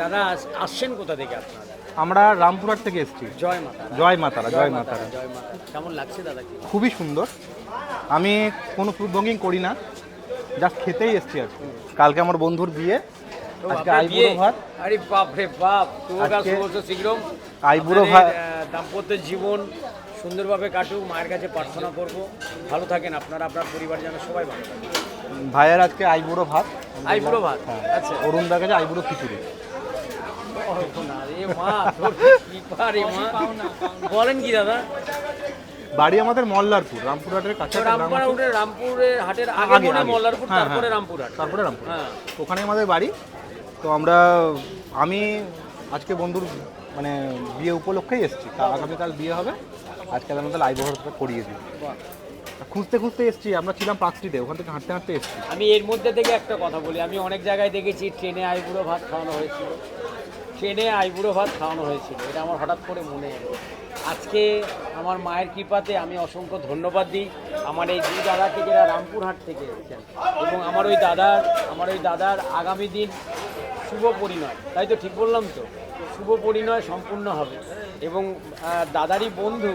দাদা আসছেন কোথা থেকে আপনারা? আমরা রামপুরহাট থেকে এসেছি। জয় মাতা জয় মাতারা জয় মাতারা। জয় মাতা কেমন লাগছে দাদা খুবই সুন্দর। আমি কোনো ফুড ব্লগিং করি না। জাস্ট খেতেই এসেছি আর। কালকে আমার বন্ধুর বিয়ে। আজকে আইবুড়ো ভাত। আরে বাপ রে বাপ তোমার শুভ শীঘ্রম। আইবুড়ো ভাত। দাম্পত্য জীবন সুন্দরভাবে কাটুক মায়ের কাছে প্রার্থনা করব। ভালো থাকেন আপনারা আপনার পরিবার যেন সবাই ভালো থাকে। ভাইয়ের আজকে আইবুড়ো ভাত। আইবুড়ো ভাত? হ্যাঁ। আচ্ছা। অরুণদার কাছে আইবুড়ো খিচুড়ি। ও, না রে মা তোর কি পারে মা। বলেন কি দাদা? বাড়ি আমাদের মল্লারপুর রামপুরহাটের কাছে রামপুরা আছে। উঠে রামপুরের হাটের আগে। মল্লারপুর হ্যাঁ, তারপরে হ্যাঁ। রামপুরহাট। তারপরে রামপুর হ্যাঁ। ওখানে আমাদের বাড়ি। তো আমরা, আমি আজকে বন্ধুর মানে বিয়ে উপলক্ষেই এসেছি। আগামীকাল বিয়ে হবে। আজকে আমাদের আইবুড়োটা করিয়ে দিই। খুঁজতে খুঁজতে এসেছি, আমরা ছিলাম পাঁচ স্ট্রিটে ওখান থেকে হাঁটতে হাঁটতে এসেছি। আমি এর মধ্যে থেকে একটা কথা বলি, আমি অনেক জায়গায় দেখেছি ট্রেনে আইবুড়ো ভাত খাওয়ানো হয়েছিল। ট্রেনে আইবুড়ো ভাত খাওয়ানো হয়েছিল, এটা আমার হঠাৎ করে মনে এলো। আজকে আমার মায়ের কৃপাতে আমি অসংখ্য ধন্যবাদ দিই। আমার এই দুই দাদাকে যারা রামপুরহাট থেকে এসেছেন, এবং আমার ওই দাদার, আমার ওই দাদার আগামী দিন শুভ পরিণয়। তাই তো ঠিক বললাম তো? শুভ পরিণয় সম্পূর্ণ হবে। এবং দাদারই বন্ধু,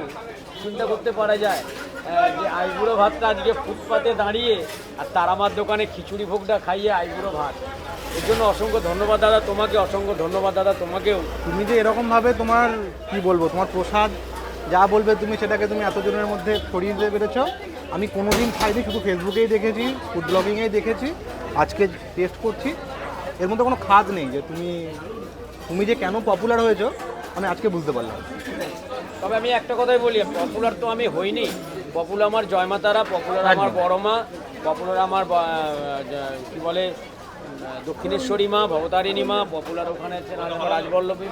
চিন্তা করতে পারা যায় যে আইবুড়ো ভাতটা আজকে ফুটপাতে দাঁড়িয়ে, আর তার আমার দোকানে খিচুড়ি ভোগটা খাইয়ে আইবুড়ো ভাত। এর জন্য অসংখ্য ধন্যবাদ দাদা তোমাকে, অসংখ্য ধন্যবাদ দাদা তোমাকেও। তুমি যে এরকমভাবে তোমার, কি বলব, তোমার প্রসাদ যা বলবে তুমি, সেটাকে তুমি এতজনের মধ্যে ছড়িয়ে দিতে পেরেছ। আমি কোনোদিন খাইনি, শুধু ফেসবুকেই দেখেছি ফুড ব্লগিংয়েই দেখেছি। আজকে টেস্ট করছি। এর মধ্যে কোনো খাদ নেই যে তুমি তুমি যে কেন পপুলার হয়েছো আমি আজকে বুঝতে পারলাম। তবে আমি একটা কথাই বলি পপুলার তো আমি হইনি। পপুলার আমার জয়মাতারা পপুলার আমার বড়মা বড় মা পপুলার আমার কি বলে দক্ষিণেশ্বরী মা, ভবতারিণী মা পপুলার ওখানে আমার রাজবল্লভী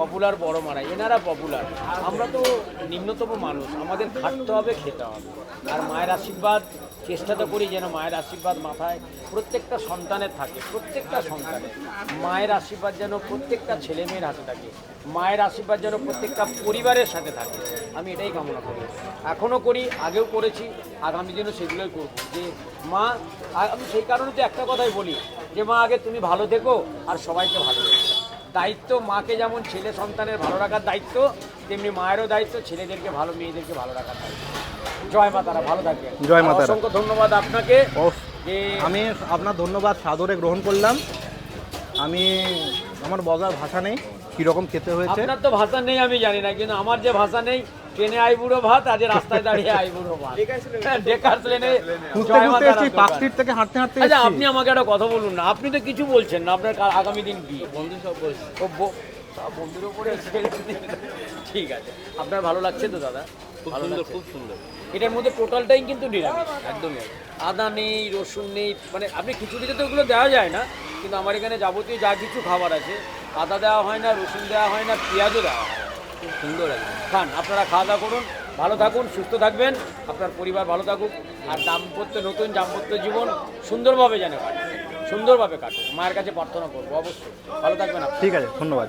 পপুলার বড় মারা, এনারা পপুলার আমরা তো নিম্নতম মানুষ, আমাদের খাটতে হবে, খেতে হবে। আর মায়ের আশীর্বাদ, চেষ্টা তো করি যেন মায়ের আশীর্বাদ মাথায় প্রত্যেকটা সন্তানের থাকে, প্রত্যেকটা সন্তানের। মায়ের আশীর্বাদ যেন প্রত্যেকটা ছেলে মেয়ের হাতে থাকে, মায়ের আশীর্বাদ যেন প্রত্যেকটা পরিবারের সাথে থাকে। আমি এটাই কামনা করি। এখনও করি, আগেও করেছি, আগামী দিনও সেগুলোই করব। যে মা, আমি সেই কারণে তো একটা কথাই বলি যে মা আগে তুমি ভালো থেকো আর সবাইকে ভালো দেখো দায়িত্ব মাকে যেমন ছেলে সন্তানের ভালো রাখার দায়িত্ব তেমনি মায়েরও দায়িত্ব ছেলেদেরকে ভালো মেয়েদেরকে ভালো রাখার দায়িত্ব। জয় মা তারা ভালো থাকে জয় মা অসংখ্য ধন্যবাদ আপনাকে আমি আপনার ধন্যবাদ সাদরে গ্রহণ করলাম। আমি আমার বলার ভাষা নেই। কীরকম খেতে হয়েছে? আপনার তো ভাষা নেই আমি জানি না কিন্তু আমার যে ভাষা নেই ট্রেনে আইবুড়ো ভাত আজ রাস্তায় দাঁড়িয়ে আইবুড়ো ভাত। হ্যাঁ, ডেকার প্লেনে দোকান। থেকে হাঁটতে হাঁটতে আচ্ছা এসেছি। আপনি আমাকে একটা কথা বলুন না আপনি তো কিছু বলছেন না আপনার আগামী দিন বিয়ে বন্ধু সব বলছে। ও সব বন্ধুর উপরে ঠিক আছে। আপনার ভালো লাগছে তো দাদা? খুব সুন্দর খুব সুন্দর। এটার মধ্যে টোটালটাই কিন্তু নিরামিষ। একদমই আদা নেই রসুন নেই মানে আপনি খিচুড়িতে তো ওগুলো দেওয়া যায় না কিন্তু আমার এখানে যাবতীয় যা কিছু খাবার আছে আদা দেওয়া হয় না, রসুন দেওয়া হয় না, পেঁয়াজও দেওয়া হয় খুব সুন্দর একদম। খান, আপনারা খাওয়া দাওয়া করুন, ভালো থাকুন, সুস্থ থাকবেন, আপনার পরিবার ভালো থাকুক, আর দাম্পত্য, নতুন দাম্পত্য জীবন সুন্দরভাবে যেন কাটে সুন্দরভাবে কাটুক। মায়ের কাছে প্রার্থনা করব, অবশ্যই। ভালো থাকবেন ঠিক আছে, ধন্যবাদ।